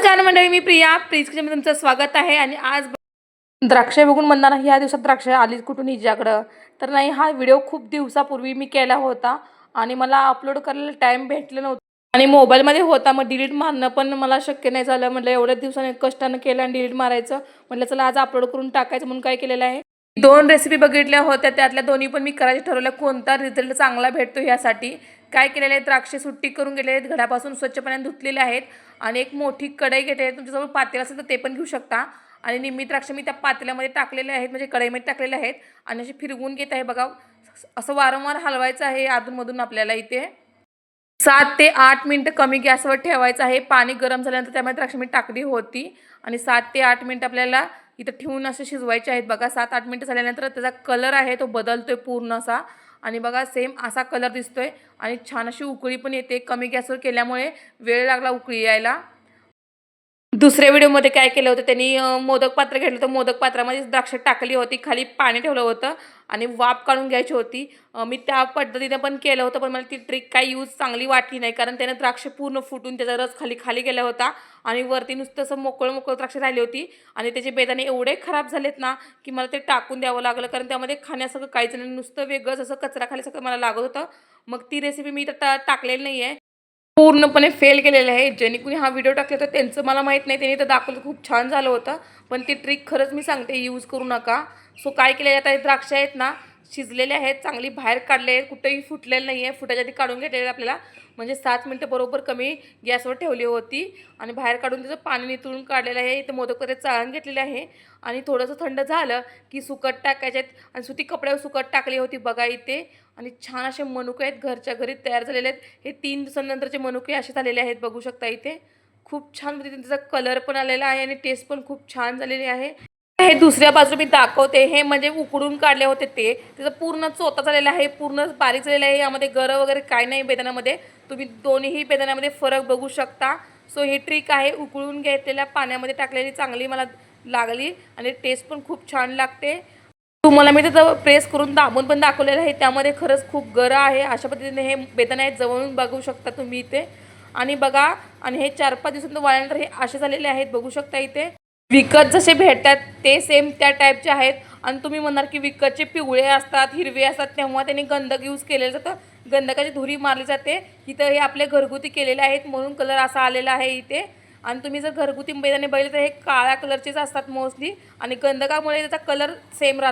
नमस्कार मंडळी मी प्रिया. प्लीज किचनमध्ये तुमचं स्वागत आहे आणि आज द्राक्षे बघून म्हणणार ह्या दिवसात द्राक्ष आलीच कुठून हिच्याकडं? तर नाही हा व्हिडिओ खूप दिवसापूर्वी मी केला होता आणि मला अपलोड करायला टाईम भेटलं नव्हतं. आणि मोबाईलमध्ये होता मग डिलीट मारणं पण मला शक्य नाही झालं. म्हटलं एवढ्या दिवसाने कष्टानं केलं आणि डिलीट मारायचं. म्हटलं चला आज अपलोड करून टाकायचं म्हणून काय केलेलं आहे? दोन रेसिपी बघितल्या होत्या. त्यातल्या दोन्ही पण मी करायचं ठरवलं कोणता रिझल्ट चांगला भेटतो यासाठी काय केलेले आहे द्राक्षे सुट्टी करून गेलेले आहेत. घडापासून स्वच्छ पाण्याने धुतलेले आहेत. आणि एक मोठी कढई घेते तुमच्याजवळ पातेल असेल तर ते पण घेऊ शकता. आणि निम्मी द्राक्ष मी त्या पातेल्यामध्ये टाकलेले आहेत. म्हणजे कढईमध्ये टाकलेले आहेत. आणि असे फिरवून घेत आहे. बघा असं वारंवार हलवायचं आहे अधूनमधून आपल्याला इथे. सात ते आठ मिनटं कमी गॅसवर ठेवायचं आहे. पाणी गरम झाल्यानंतर त्यामध्ये द्राक्ष मी टाकली होती. आणि सात ते आठ मिनटं आपल्याला इथं ठेवून असे शिजवायचे आहेत. बघा सात आठ मिनटं झाल्यानंतर त्याचा कलर आहे. तो बदलतोय पूर्ण असा. आणि बघा सेम असा कलर दिसतोय. आणि छान अशी उकळी पण येते. कमी गॅसवर केल्यामुळे वेळ लागला उकळी यायला. दुसऱ्या व्हिडिओमध्ये काय केलं होतं त्यांनी मोदक पात्र घेतलं होतं. मोदक पात्रामध्ये द्राक्ष टाकली होती. खाली पाणी ठेवलं होतं. आणि वाफ काढून घ्यायची होती. मी त्या पद्धतीने पण केलं होतं पण मला ती ट्रिक काही यूज चांगली वाटली नाही कारण त्यानं द्राक्ष पूर्ण फुटून त्याचा रस खाली खाली गेला होता आणि वरती नुसतं असं मोकळं मोकळं द्राक्ष राहिली होती. आणि त्याचे बेदाणे एवढे खराब झालेत ना की मला ते टाकून द्यावं लागलं कारण त्यामध्ये खाण्यासारखं काहीच नाही नुसतं वेगळंच असं कचरा खाली सगळं मला लागत होतं. मग ती रेसिपी मी तर टा टाकलेली नाही आहे पूर्णपणे फेल केलेले आहे. ज्यांनी कुणी हा व्हिडिओ टाकला तर त्यांचं मला माहीत नाही. त्यांनी तर दाखवलं खूप छान झालं होतं. पण ती ट्रिक खरंच मी सांगते यूज करू नका. सो काय केले आता हे द्राक्ष आहेत ना शिजलेले आहेत चांगली बाहेर काढले आहेत कुठेही फुटलेलं नाही आहे फुटाच्या आधी काढून घेतलेले आपल्याला. म्हणजे सात मिनटं बरोबर कमी गॅसवर ठेवली होती. आणि बाहेर काढून त्याचं पाणी नितळून काढलेलं आहे. इथे मोदकमध्ये चाळण घेतलेलं आहे. आणि थोडंसं थंड झालं की सुकट टाकायचे आहेत आणि सुती कपड्यावर सुकट टाकली होती बघा इथे. आणि छान असे मनुके आहेत. घरच्या घरी तयार झालेले आहेत. हे तीन दिवसांनंतरचे मनुके असे झालेले आहेत बघू शकता इथे. खूप छान पद्धतीने त्याचा कलर पण आलेला आहे आणि टेस्ट पण खूप छान झालेली आहे. हे दुसऱ्या बाजू मी दाखवते. हे म्हणजे उकडून काढले होते ते. त्याचं पूर्ण चोता झालेला आहे पूर्ण बारीक झालेलं आहे. यामध्ये गरं वगैरे काय नाही बेदाण्यामध्ये तुम्ही दोन्हीही बेदाण्यामध्ये फरक बघू शकता. सो ही ट्रिक आहे उकळून घेतलेल्या पाण्यामध्ये टाकलेली. चांगली मला लागली आणि टेस्ट पण खूप छान लागते. तुम्हाला मी त्याचं प्रेस करून दाबून पण दाखवलेलं आहे. त्यामध्ये खरंच खूप गरं आहे. अशा पद्धतीने हे बेदाणे आहेत जवळून बघू शकता तुम्ही इथे. आणि बघा आणि हे चार पाच दिवसांत वाळल्यानंतर हे असे झालेले आहेत. बघू शकता इथे. विकत जसे भेटतात ते सेम त्या टाईपचे आहेत. आणि तुम्ही म्हणणार की विकतचे पिवळे असतात हिरवे असतात तेव्हा त्यांनी गंधक यूज केलेलं जातं गंधकाची धुरी मारली जाते. इथं हे आपले घरगुती केलेले आहेत म्हणून कलर असा आलेला आहे इथे. आणि तुम्ही जर घरगुती मैदानी बघितले तर हे काळ्या कलरचेच असतात मोस्टली आणि गंधकामुळे त्याचा कलर सेम राहतो.